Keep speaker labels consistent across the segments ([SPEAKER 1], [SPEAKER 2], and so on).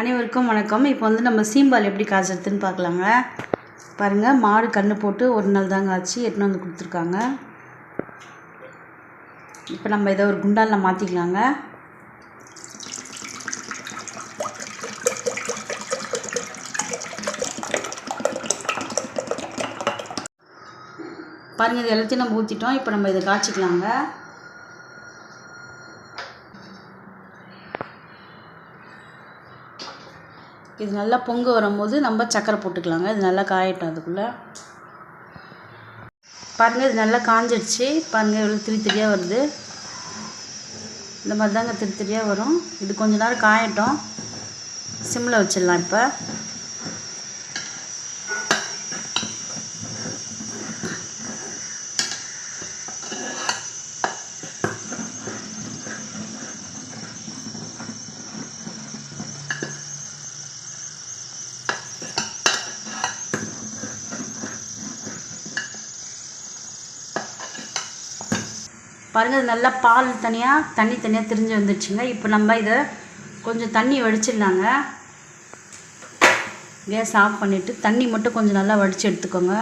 [SPEAKER 1] அனைவருக்கும் வணக்கம். இப்போ வந்து நம்ம சீம்பால் எப்படி காய்ச்சறதுன்னு பார்க்கலாங்க. பாருங்கள் மாடு கன்று போட்டு ஒரு நாள் தாங்க ஆச்சு. எட்டுன்னு வந்து கொடுத்துருக்காங்க. இப்போ நம்ம இதை ஒரு குண்டாலில் மாற்றிக்கலாங்க பாருங்கள் இது எல்லாத்தையும் நம்ம ஊற்றிட்டோம் இப்போ நம்ம இதை காய்ச்சிக்கலாங்க. இது நல்லா பொங்க வரும்போது நம்ம சக்கரை போட்டுக்கலாங்க. இது நல்லா காயட்டும் அதுக்குள்ளே. பாருங்கள் இது நல்லா காஞ்சிடுச்சு பாருங்கள் இவ்வளோ திரி திரியாக வருது. இந்த மாதிரி தாங்க திரி திரியாக வரும். இது கொஞ்ச நேரம் காயட்டும். சிம்மில் வச்சிடலாம் இப்போ. பாருங்கள் நல்லா பால் தனியாக தண்ணி தனியாக திரிஞ்சு வந்துடுச்சுங்க. இப்போ நம்ம இதை கொஞ்சம் தண்ணி வடிச்சிடலாங்க. கேஸ் ஆஃப் பண்ணிவிட்டு தண்ணி மட்டும் கொஞ்சம் நல்லா வடித்து எடுத்துக்கோங்க.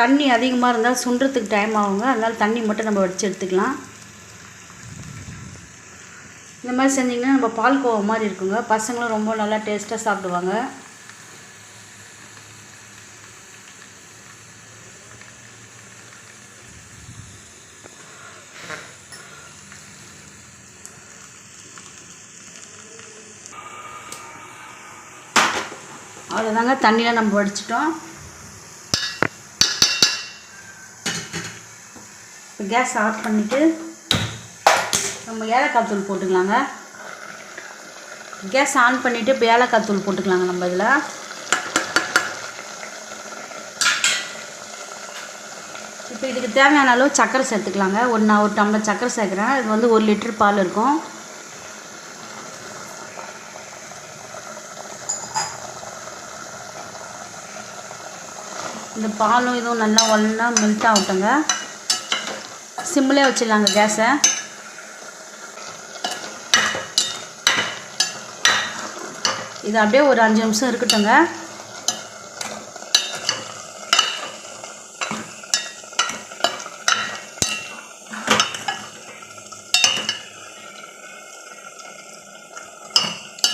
[SPEAKER 1] தண்ணி அதிகமாக இருந்தால் சுண்டுறதுக்கு டைம் ஆகுங்க. அதனால் தண்ணி மட்டும் நம்ம வடித்து எடுத்துக்கலாம். இந்த மாதிரி செஞ்சிங்கன்னா நம்ம பால் கோவம் மாதிரி இருக்குங்க. பசங்களும் ரொம்ப நல்லா டேஸ்ட்டாக சாப்பிடுவாங்க. அவ்வளோதாங்க தண்ணியில் நம்ம வடிச்சிட்டோம். இப்போ கேஸ் ஆஃப் பண்ணிவிட்டு நம்ம ஏலக்காய் தூள் போட்டுக்கலாங்க. கேஸ் ஆன் பண்ணிவிட்டு இப்போ ஏலக்காய் தூள் போட்டுக்கலாங்க நம்ம இதில். இப்போ இதுக்கு தேவையான அளவு சர்க்கரை சேர்த்துக்கலாங்க. ஒன்று நான் ஒரு டம்ளர் சர்க்கரை சேர்க்குறேன். இது வந்து ஒரு லிட்டர் பால் இருக்கும். இந்த பாலும் இதுவும் நல்லா ஒன்றா மெல்ட் ஆகட்டுங்க. சிம்மிலே வச்சிடலாங்க கேஸை. இது அப்படியே ஒரு அஞ்சு நிமிஷம் இருக்கட்டுங்க.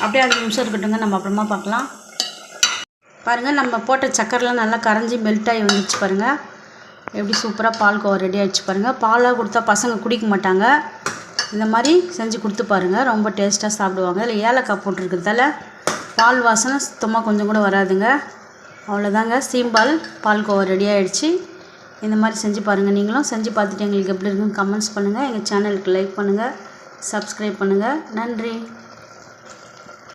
[SPEAKER 1] அப்படியே அஞ்சு நிமிஷம் இருக்கட்டுங்க. நம்ம அப்புறமா பார்க்கலாம். பாருங்கள் நம்ம போட்ட சக்கரெலாம் நல்லா கரைஞ்சி மெல்ட் ஆகி வந்துச்சு பாருங்கள் எப்படி சூப்பராக பால்கோவா ரெடி ஆகிடுச்சு பாருங்கள் பாலாக கொடுத்தா பசங்க குடிக்க மாட்டாங்க. இந்த மாதிரி செஞ்சு கொடுத்து பாருங்கள் ரொம்ப டேஸ்ட்டாக சாப்பிடுவாங்க. இல்லை ஏலக்காய் போட்டிருக்கிறதால பால் வாசனை சுத்தமாக கொஞ்சம் கூட வராதுங்க. அவ்வளோதாங்க சீம்பால் பால்கோவா ரெடி ஆகிடுச்சு இந்த மாதிரி செஞ்சு பாருங்கள் நீங்களும் செஞ்சு பார்த்துட்டு எங்களுக்கு எப்படி இருக்குன்னு கமெண்ட்ஸ் பண்ணுங்கள் எங்கள் சேனலுக்கு லைக் பண்ணுங்கள் சப்ஸ்கிரைப் பண்ணுங்கள் நன்றி.